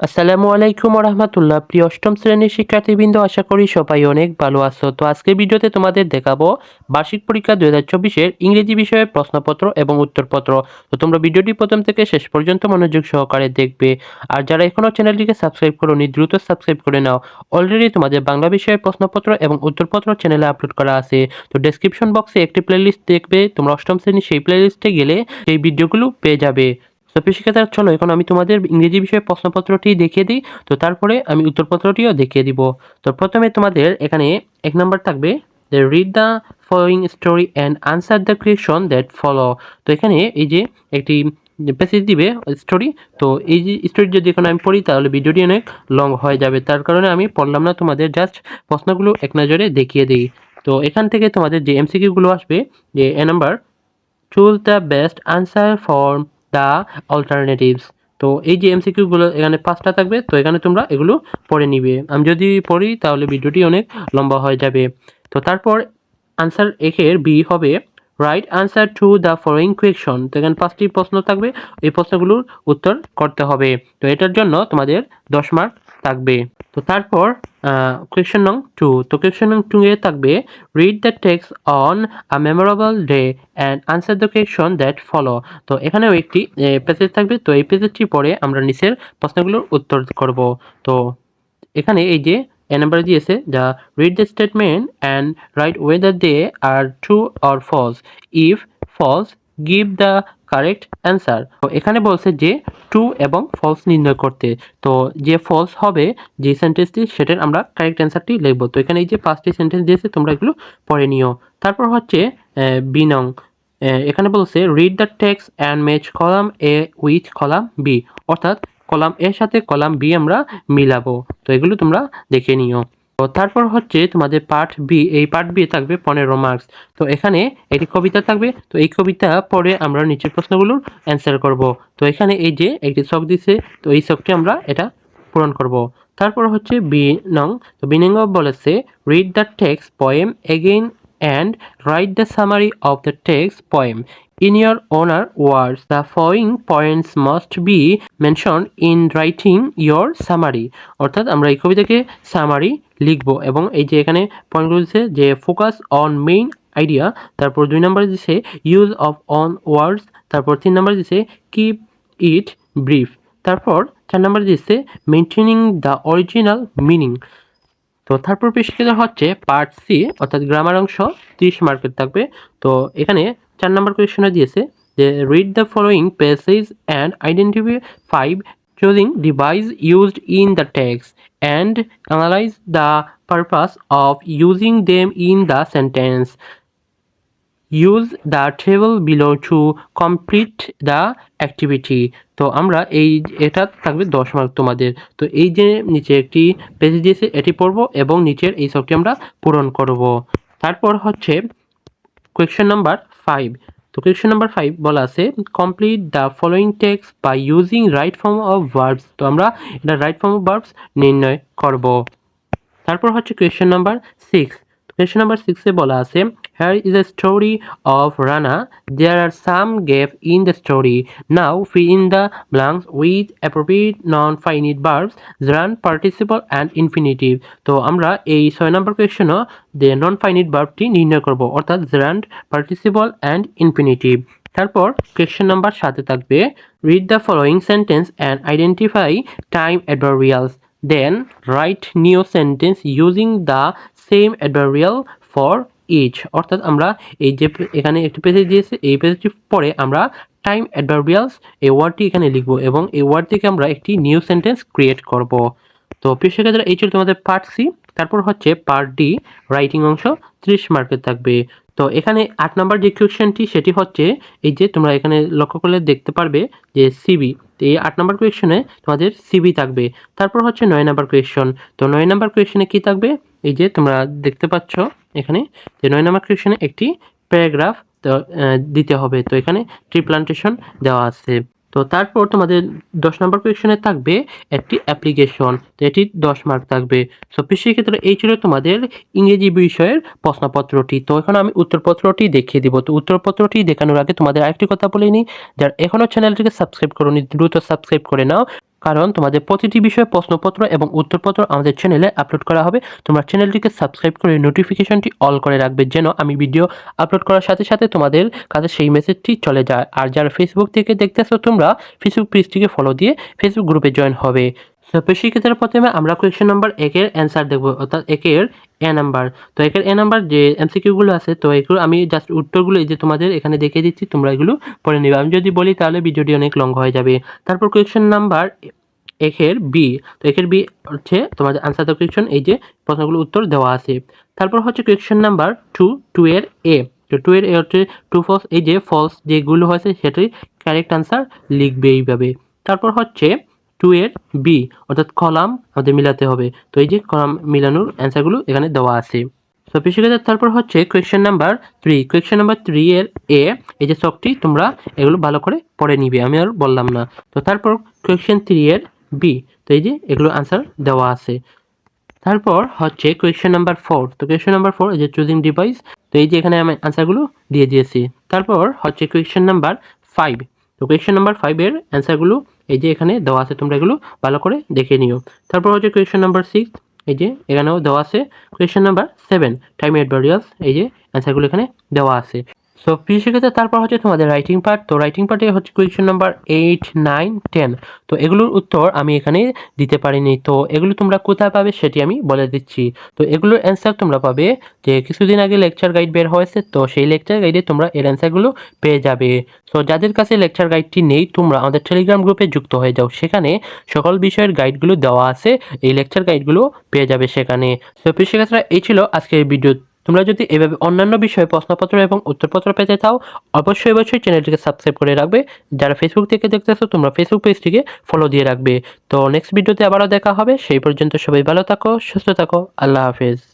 আসসালামু আলাইকুম রহমতুল্লাহ প্রিয় অষ্টম শ্রেণির শিক্ষার্থীবৃন্দ, আশা করি সবাই অনেক ভালো আছো। তো আজকের ভিডিওতে তোমাদের দেখাবো বার্ষিক পরীক্ষা দুই হাজার চব্বিশের ইংরেজি বিষয়ের প্রশ্নপত্র এবং উত্তরপত্র। তো তোমরা ভিডিওটি প্রথম থেকে শেষ পর্যন্ত মনোযোগ সহকারে দেখবে। আর যারা এখনও চ্যানেলটিকে সাবস্ক্রাইব করোনি, দ্রুত সাবস্ক্রাইব করে নাও। অলরেডি তোমাদের বাংলা বিষয়ের প্রশ্নপত্র এবং উত্তরপত্র চ্যানেলে আপলোড করা আছে। তো ডেসক্রিপশন বক্সে একটি প্লেলিস্ট দেখবে। তোমরা অষ্টম শ্রেণির সেই প্লেলিস্টে গেলে সেই ভিডিওগুলো পেয়ে যাবে। তো শিক্ষার্থীরা চলো, এখন আমি তোমাদের ইংরেজি বিষয়ে প্রশ্নপত্রটি দেখিয়ে দিই। তো তারপরে আমি উত্তরপত্রটিও দেখিয়ে দিব। তো প্রথমে তোমাদের এখানে এক নম্বর থাকবে read the following story and answer the question that follow তো এখানে এই যে একটি প্যাসেজ দিবে স্টোরি তো এই যে স্টোরি যদি এখন আমি পড়ি, তাহলে ভিডিওটি অনেক লং হয়ে যাবে। তার কারণে আমি পড়লাম না, তোমাদের জাস্ট প্রশ্নগুলো এক নজরে দেখিয়ে দিই। তো এখান থেকে তোমাদের যে এমসিকিউগুলো আসবে, যে A number choose the best answer for the alternatives তো এই যে এমসিকিউগুলো এখানে পাঁচটা থাকবে, তো এখানে তোমরা এগুলো পড়ে নিবে। আমি যদি পড়ি, তাহলে ভিডিওটি অনেক লম্বা হয়ে যাবে। তো তারপর আনসার একের বি হবে right answer to the following question তো এখানে পাঁচটি প্রশ্ন থাকবে, এই প্রশ্নগুলোর উত্তর করতে হবে। তো এটার জন্য তোমাদের দশ মার্ক থাকবে। তো তারপর কোয়েশন নং টু তো কোয়েশন নং টু এ থাকবে read the text on a memorable day and answer the question that follow তো এখানেও একটি প্যাসেজ থাকবে। তো এই প্যাসেজটি পরে আমরা নিচের প্রশ্নগুলোর উত্তর করব। তো এখানে এই যে, এ নাম্বার দিয়েছে the read the statement and write whether they are true or false if false give the correct answer তো এখানে বলছে যে ট্রু এবং ফলস নির্ণয় করতে। তো যে ফলস হবে, যে সেন্টেন্সটি সেটার আমরা কারেক্ট অ্যান্সারটি লিখব। তো এখানে এই যে পাঁচটি সেন্টেন্স দিয়েছে, তোমরা এগুলো পড়ে নিও। তারপর হচ্ছে বিনং। এখানে বলছে read the text and match column A with column B অর্থাৎ কলাম এর সাথে কলাম বি আমরা মিলাবো। তো এগুলো তোমরা দেখে নিও। তো তারপর হচ্ছে তোমাদের পার্ট বি এই পার্ট বি থাকবে পনেরো মার্কস তো এখানে একটি কবিতা থাকবে তো এই কবিতা পরে আমরা নিচের প্রশ্নগুলোর অ্যান্সার করব। তো এখানে এই যে একটি শখ দিছে তো এই শখটি আমরা এটা পূরণ করব। তারপর হচ্ছে বি নং তো বিনিঙ্গ বলেছে read the text poem again and write the summary of the text poem In your honor words, the following points must be mentioned in writing your summary. অর্থাৎ আমরা এই কবিতাকে সামারি লিখব এবং এই যে এখানে পয়েন্টগুলো দিচ্ছে যে ফোকাস অন মেইন আইডিয়া তারপর দুই নম্বর দিচ্ছে ইউজ অফ অন ওয়ার্ডস তারপর তিন নম্বর দিচ্ছে কিপ ইট ব্রিফ তারপর চার নম্বর দিচ্ছে মেনটেনিং দ্য অরিজিনাল মিনিং তো তারপর পেশিকার হচ্ছে পার্ট সি অর্থাৎ গ্রামার অংশ, তিরিশ মার্কের থাকবে। তো এখানে চার নম্বর কোয়েশনে দিয়েছে যে read the following passage and identify five choosing device used in the text and analyze the purpose of using them in the sentence. Use the table below to complete the activity তো আমরা এই এটা থাকবে দশ mark তোমাদের। তো এই যে নিচে একটি পেজ দিয়েছে, এটি পড়ব এবং নিচের এই সবটি আমরা পূরণ করব। তারপর হচ্ছে কোয়েশ্চেন নাম্বার ফাইভ তো কোয়েশ্চেন নাম্বার ফাইভ বলা আছে complete the following text by using right form of verbs তো আমরা এটা রাইট ফর্ম অফ ভার্বস নির্ণয় করব। তারপর হচ্ছে question number six question number সিক্সে বলা আছে is a story of Rana there are some gap in the story now fill in the blanks with appropriate non finite verbs run participle and infinitive তো আমরা এই ছয় নম্বর কোয়েশ্চেনও যে non finite বার্বটি নির্ণয় করব, অর্থাৎ জেরান্ড পার্টিসিপল অ্যান্ড ইনফিনিটিভ তারপর question number সাথে থাকবে। Read the following sentence and identify time adverbials then write new sentence using the same adverbial for each অর্থাৎ আমরা এই যে এখানে একটি পেজে দিয়েছে, এই পেজটি পরে আমরা টাইম অ্যাডভার্বিয়ালস এই ওয়ার্ডটি এখানে লিখব এবং এই ওয়ার্ড থেকে আমরা একটি নিউ সেন্টেন্স ক্রিয়েট করব। তো প্রিয় শিক্ষার্থীরা, এই ছিল তোমাদের পার্ট সি তারপর হচ্ছে পার্ট ডি রাইটিং অংশ ত্রিশ মার্কের থাকবে। তো এখানে আট নম্বর যে কোয়েশনটি সেটি হচ্ছে এই যে তোমরা এখানে লক্ষ্য করলে দেখতে পারবে যে সিবি এই আট নম্বর কোয়েশনে তোমাদের সিবি থাকবে। তারপর হচ্ছে নয় নম্বর কোয়েশন তো নয় নম্বর কোয়েশনে কি থাকবে? এই যে তোমরা দেখতে পাচ্ছ এখানে যে নয় নম্বর কোয়েশনে একটি প্যারাগ্রাফ দিতে হবে। তো এখানে ট্রি প্লান্টেশন দেওয়া আছে। তো তারপর তোমাদের দশ নম্বর কোয়েশনে থাকবে একটি অ্যাপ্লিকেশন। তো এটি দশ মার্ক থাকবে। সো ক্ষেত্রে এই ছিল তোমাদের ইংরেজি বিষয়ের প্রশ্নপত্রটি। তো এখন আমি উত্তরপত্রটি দেখিয়ে দিব। তো উত্তরপত্রটি দেখানোর আগে তোমাদের আরেকটি কথা বলে নিই। যারা এখনও চ্যানেলটিকে সাবস্ক্রাইব করোনি, দ্রুত সাবস্ক্রাইব করে নাও। কারণ তোমাদের প্রতিটি বিষয়ে প্রশ্নপত্র এবং উত্তরপত্র আমাদের চ্যানেলে আপলোড করা হবে। তোমরা চ্যানেলটিকে সাবস্ক্রাইব করে নোটিফিকেশনটি অল করে রাখবে যেন আমি ভিডিও আপলোড করার সাথে সাথে তোমাদের কাছে সেই মেসেজটি চলে যায়। আর যারা ফেসবুক থেকে দেখতেছো, তোমরা ফেসবুক পেজটিকে ফলো দিয়ে ফেসবুক গ্রুপে জয়েন হবে। তো শিক্ষিতের প্রথমে আমরা কোয়েশ্চেন নাম্বার একের অ্যান্সার দেখব, অর্থাৎ একের এ নাম্বার তো একের এ নাম্বার যে এমসিকিউগুলো আছে, তো এগুলো আমি জাস্ট উত্তরগুলো এই যে তোমাদের এখানে দেখিয়ে দিচ্ছি, তোমরা এগুলো পড়ে নেবে। আমি যদি বলি তাহলে ভিডিওটি অনেক লং হয়ে যাবে। তারপর কোয়েশ্চেন নাম্বার একের বি তো একের বি হচ্ছে তোমাদের আনসার দ্য কোয়েশ্চন এই যে প্রশ্নগুলো উত্তর দেওয়া আছে। তারপর হচ্ছে কোয়েশ্চেন নাম্বার টু টু এর এ তো টু এর এ হচ্ছে টু ফলস এই যে ফলস যেগুলো হয়েছে সেটাই কারেক্ট আনসার লিখবে এইভাবে। তারপর হচ্ছে টু এর বি, অর্থাৎ কলাম আমাদের মিলাতে হবে। তো এই যে কলাম মিলানোর অ্যান্সারগুলো এখানে দেওয়া আছে। তো শিক্ষার্থী তারপর হচ্ছে question number three question number three এর এ, এই যে সবটি তোমরা এগুলো ভালো করে পড়ে নিবে। আমি আর বললাম না। তো তারপর কোয়েশ্চেন থ্রি এর বি, তো এই যে এগুলো আনসার দেওয়া আছে। তারপর হচ্ছে কোয়েশ্চেন নাম্বার ফোর তো কোয়েশ্চেন নাম্বার ফোর এই যে চুজিং ডিভাইস তো এই যে এখানে আমি আনসারগুলো দিয়ে দিয়েছি। তারপর হচ্ছে কোয়েশ্চেন নাম্বার ফাইভ তো কোয়েশ্চেন নাম্বার ফাইভের অ্যান্সারগুলো এই যে এখানে দেওয়া আছে, তোমরা এগুলো ভালো করে দেখে নিও। তারপর হচ্ছে কোয়েশ্চেন নাম্বার সিক্স এই যে এখানেও দেওয়া আছে। Question number seven time adverbials এই যে অ্যান্সারগুলো এখানে দেওয়া আছে। সো প্রিয় তারপর হচ্ছে তোমাদের রাইটিং পার্ট তো রাইটিং পার্টে হচ্ছে question number eight nine ten তো এগুলোর উত্তর আমি এখানে দিতে পারিনি। তো এগুলো তোমরা কোথায় পাবে সেটি আমি বলে দিচ্ছি। তো এগুলোর অ্যান্সার তোমরা পাবে যে কিছুদিন আগে লেকচার গাইড বের হয়েছে, তো সেই লেকচার গাইডে তোমরা এর অ্যান্সারগুলো পেয়ে যাবে। সো যাদের কাছে লেকচার গাইডটি নেই, তোমরা আমাদের টেলিগ্রাম গ্রুপে যুক্ত হয়ে যাও। সেখানে সকল বিষয়ের গাইডগুলো দেওয়া আছে, এই লেকচার গাইডগুলো পেয়ে যাবে সেখানে। সো প্রিয় শিক্ষার্থীরা, এই ছিল আজকের ভিডিও তোমরা যদি এভাবে অন্যান্য বিষয়ে প্রশ্নপত্র এবং উত্তরপত্র পেতে চাও, অবশ্যই অবশ্যই চ্যানেলটিকে সাবস্ক্রাইব করে রাখবে। যারা ফেসবুক থেকে দেখতেছো, তোমরা ফেসবুক পেজটিকে ফলো দিয়ে রাখবে। তো নেক্সট ভিডিওতে আবারও দেখা হবে। সেই পর্যন্ত সবাই ভালো থাকো, সুস্থ থাকো। আল্লাহ হাফেজ।